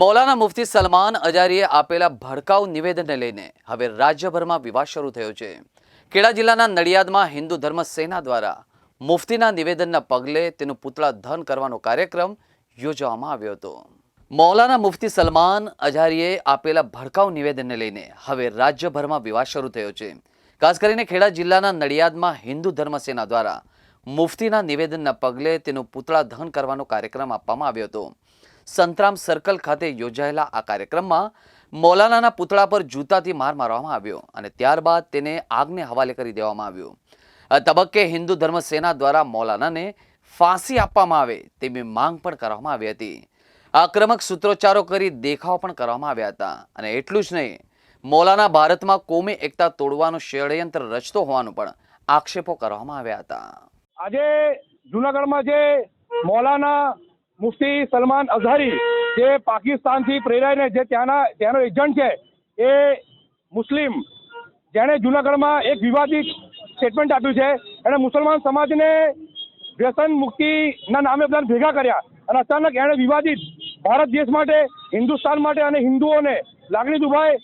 મૌલાના મુફતી સલમાન અજારીએ આપેલા ભડકાઉ નિવેદનને લઈને હવે રાજ્યભરમાં વિવાદ શરૂ થયો છે. ખેડા જિલ્લાના નડિયાદમાં હિન્દુ ધર્મ સેના દ્વારા મુફતીના નિવેદનના પગલે તેનું પુતળા ધન કરવાનો કાર્યક્રમ યોજવામાં આવ્યો હતો. મૌલાના મુફતી સલમાન અજારીએ આપેલા ભડકાઉ નિવેદનને લઈને હવે રાજ્યભરમાં વિવાદ શરૂ થયો છે. ખાસ કરીને ખેડા જિલ્લાના નડિયાદમાં હિન્દુ ધર્મ સેના દ્વારા મુફતીના નિવેદનના પગલે તેનું પુતળા ધન કરવાનો કાર્યક્રમ આપવામાં આવ્યો હતો. સંતરામ સર્કલ ખાતે યોજાયેલા આ કાર્યક્રમમાં મૌલાનાના પુતળા પર જૂતાથી માર મારવામાં આવ્યો અને ત્યારબાદ તેને આગને હવાલે કરી દેવામાં આવ્યો. તબક્કે હિન્દુ ધર્મ સેના દ્વારા મૌલાનાને ફાંસી આપવામાં આવે તેવી માંગ પણ કરવામાં આવી હતી. આક્રમક સૂત્રોચ્ચારો કરી દેખાવ પણ કરવામાં આવ્યા હતા અને એટલું જ નહીં, મૌલાના ભારતમાં કોમી એકતા તોડવાનું ષડયંત્ર રચતો હોવાનું પણ આક્ષેપો કરવામાં આવ્યા હતા. આજે જુનાગઢમાં જે મૌલાના મુફ્તી સલમાન અઝહરી જે પાકિસ્તાનથી પ્રેરાઈને જે ત્યાંના, ત્યાંનો એજન્ટ છે, એ મુસ્લિમ. જેણે જુનાગઢમાં એક વિવાદિત સ્ટેટમેન્ટ આપ્યું છે. એણે મુસલમાન સમાજને વ્યસન મુક્તિના નામે બધા ભેગા કર્યા અને અચાનક એણે વિવાદિત ભારત દેશ માટે, હિન્દુસ્તાન માટે અને હિન્દુઓને લાગણી દુભાય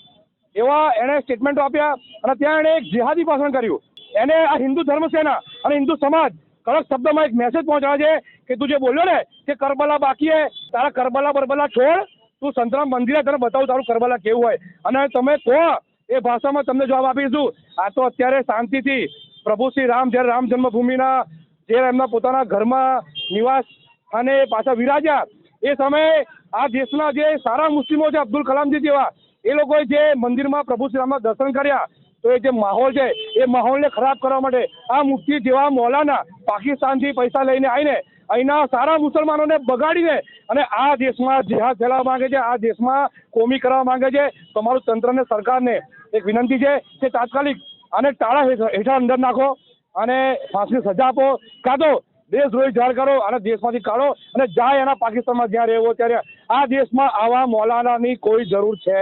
એવા એણે સ્ટેટમેન્ટો આપ્યા અને ત્યાં એણે એક જેહાદી ભાષણ કર્યું. એને આ હિન્દુ ધર્મ સેના અને હિન્દુ સમાજ કડક શબ્દમાં એક મેસેજ પહોંચાડે છે કે તું જે બોલ્યો ને કે કરબલા બાકી હે. તારા કરબલા બરબલા છોડ. તું સંતરામ મંદિરે તને બતાવું, તારું કરબલા કેવું હોય. અને તમે કહો, એ ભાષામાં તમને જવાબ આપીશું. આ તો અત્યારે શાંતિથી પ્રભુ શ્રી રામ, જ્યારે રામ જન્મભૂમિના જે એમના પોતાના ઘરમાં નિવાસ અને પાછા વિરાજ્યા, એ સમયે આ દેશના જે સારા મુસ્લિમો છે, અબ્દુલ કલામજી જેવા, એ લોકોએ જે મંદિરમાં પ્રભુ શ્રી રામના દર્શન કર્યા તો એ જે માહોલ છે, એ માહોલને ખરાબ કરવા માટે આ મુફ્તી જેવા મૌલાના પાકિસ્તાનથી પૈસા લઈને આવીને અહીંના સારા મુસલમાનોને બગાડીને અને આ દેશમાં જેહાદ ફેલાવવા માંગે છે, આ દેશમાં કોમી કરવા માંગે છે. તમારું તંત્રને, સરકારને એક વિનંતી છે કે તાત્કાલિક આને હેઠળ હેઠળ અંદર નાખો અને ફાંસીની સજા આપો. કાં તો દેશદ્રોહી જાહેર કરો અને દેશમાંથી કાઢો અને જાય એના પાકિસ્તાનમાં જ્યાં રહેવો, ત્યારે આ દેશમાં આવા મૌલાનાની કોઈ જરૂર છે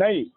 નહીં.